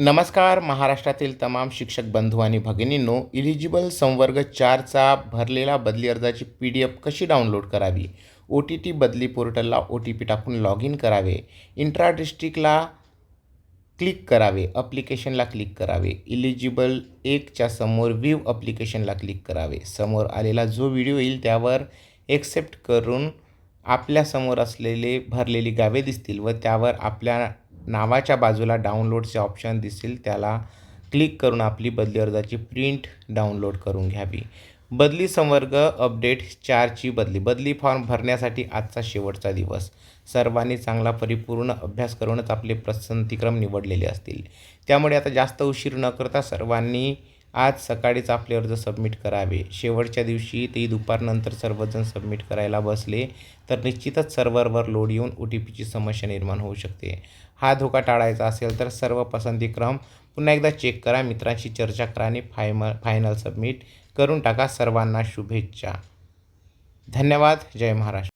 नमस्कार महाराष्ट्रातील तमाम शिक्षक बंधू आणि भगिनींनो इलिजिबल संवर्ग चारचा भरलेला बदली अर्जाची पी डी एफ कशी डाउनलोड करावी? ओ टी टी बदली पोर्टलला ओ टी पी टाकून लॉग इन करावे इंट्रा डिस्ट्रिक्टला क्लिक करावे. अप्लिकेशनला क्लिक करावे. इलिजिबल एकच्या समोर व्ह्यू अप्लिकेशनला क्लिक करावे. समोर आलेला जो व्हिडिओ येईल त्यावर एक्सेप्ट करून आपल्यासमोर असलेले भरलेली गावे दिसतील व त्यावर आपल्या नावाच्या बाजूला डाउनलोडचे ऑप्शन दिसेल त्याला क्लिक करून आपली बदली अर्जाची प्रिंट डाउनलोड करून घ्यावी. बदली संवर्ग अपडेट चारची बदली. बदली फॉर्म भरण्यासाठी आजचा शेवटचा दिवस. सर्वांनी चांगला परिपूर्ण अभ्यास करूनच आपले पसंतीक्रम निवडलेले असतील. त्यामुळे आता जास्त उशीर न करता सर्वांनी आज सकाळीच आपले अर्ज सबमिट करावे. शेवटच्या दिवशी ते दुपारनंतर सर्वजण सबमिट करायला बसले तर निश्चितच सर्व्हरवर लोड येऊन ओ टी पीची समस्या निर्माण होऊ शकते. हा धोका टाळायचा असेल तर सर्व पसंतीक्रम पुन्हा एकदा चेक करा. मित्रांशी चर्चा करा आणि फायम फायनल सबमिट करून टाका सर्वांना शुभेच्छा. धन्यवाद. जय महाराष्ट्र.